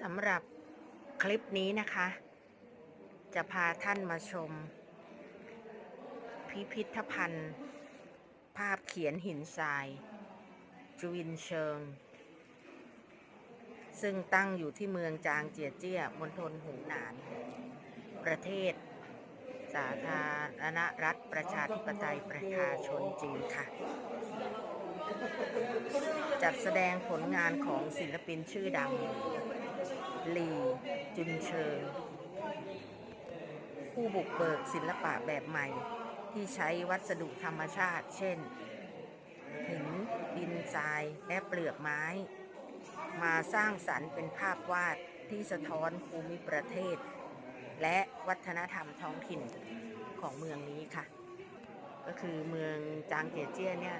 สำหรับคลิปนี้นะคะ จะพาท่านมาชม พิพิธภัณฑ์ ภาพเขียนหินทราย จุวินเชิง ซึ่งตั้งอยู่ที่เมืองจางเจียเจี้ยมณฑลหูหนาน ประเทศ สาธารณรัฐประชาธิปไตยประชาชนจีนค่ะจัดแสดงผลงานของศิลปินชื่อดัง หลีจุนเชิง ผู้บุกเบิกศิลปะแบบใหม่ ที่ใช้วัสดุธรรมชาติ เช่น หินดินทรายและเปลือกไม้ มาสร้างสรรค์เป็นภาพวาดที่สะท้อนภูมิประเทศ และวัฒนธรรมท้องถิ่นของเมืองนี้ค่ะ ก็คือเมืองจางเจียเจี้ยเนี่ย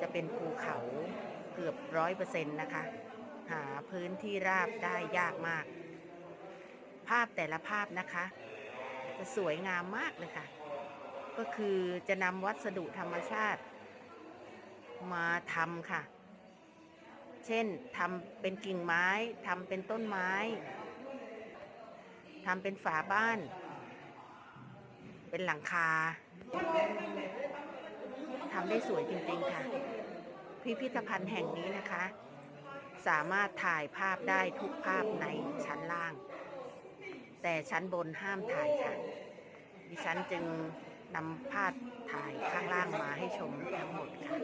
จะเป็นภูเขาเกือบร้อยเปอร์เซ็นต์นะคะ หาพื้นที่ราบได้ยากมาก ภาพแต่ละภาพนะคะ จะสวยงามมากเลยค่ะ ก็คือจะนำวัสดุธรรมชาติ มาทำค่ะ เช่นทำเป็นกิ่งไม้ทำเป็นต้นไม้ทำเป็นฝาบ้าน เป็นหลังคาทำได้สวยจริงๆค่ะ พิพิธภัณฑ์แห่งนี้นะคะ สามารถถ่ายภาพได้ทุกภาพในชั้นล่าง แต่ชั้นบนห้ามถ่ายค่ะ ดิฉันจึงนำภาพถ่ายข้างล่างมาให้ชมทั้งหมดค่ะ